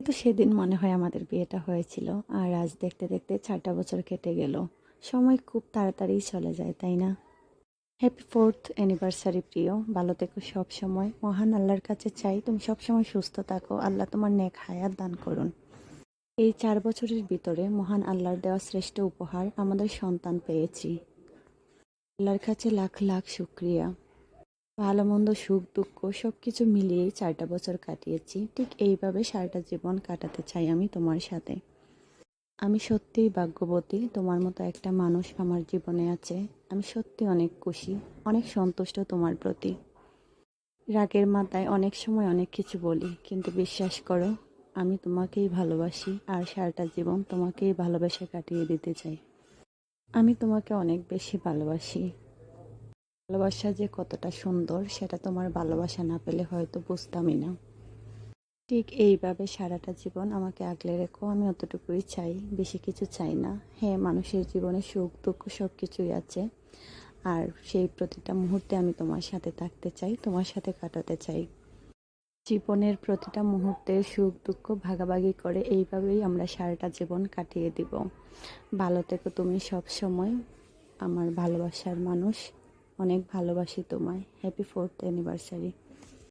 কিন্তু সেদিন মনে হয় আমাদের বিয়েটা হয়েছিল। আর আজ দেখতে দেখতে চারটা বছর কেটে গেল। সময় খুব তাড়াতাড়ি চলে যায়, তাই না? হ্যাপি ফোর্থ অ্যানিভার্সারি প্রিয়। ভালো থেকো সব সময়। মহান আল্লাহর কাছে চাই তুমি সব সময় সুস্থ থাকো। আল্লাহ তোমার নেক হায়াত দান করুন। এই চার বছরের ভিতরে মহান আল্লাহর দেওয়া শ্রেষ্ঠ উপহার আমাদের সন্তান পেয়েছি। আল্লাহর কাছে লাখ লাখ শুক্রিয়া। ভালো মন্দ সুখ দুঃখ সব কিছু মিলিয়েই চারটা বছর কাটিয়েছি। ঠিক এইভাবে সারাটা জীবন কাটাতে চাই আমি তোমার সাথে। আমি সত্যিই ভাগ্যবতী, তোমার মতো একটা মানুষ আমার জীবনে আছে। আমি সত্যি অনেক খুশি, অনেক সন্তুষ্ট তোমার প্রতি। রাগের মাথায় অনেক সময় অনেক কিছু বলি, কিন্তু বিশ্বাস করো, আমি তোমাকেই ভালোবাসি আর সারাটা জীবন তোমাকেই ভালোবেসে কাটিয়ে দিতে চাই। আমি তোমাকে অনেক বেশি ভালোবাসি। ভালোবাসা যে কতটা সুন্দর, সেটা তোমার ভালোবাসা না পেলে হয়তো বুঝতামই না। ঠিক এইভাবে সারাটা জীবন আমাকে আগলে রেখো, আমি অতটুকুই চাই, বেশি কিছু চাই না। হ্যাঁ মানুষের জীবনে সুখ, দুঃখ সব কিছুই আছে। আর সেই প্রতিটা মুহূর্তে আমি তোমার সাথে থাকতে চাই, তোমার সাথে কাটাতে চাই। জীবনের প্রতিটা মুহূর্তের সুখ, দুঃখ ভাগাভাগি করে এইভাবেই আমরা সারাটা জীবন কাটিয়ে দিব। ভালো থেকো তুমি সব সময় আমার ভালোবাসার মানুষ। অনেক ভালোবাসি তোমায়। Happy fourth anniversary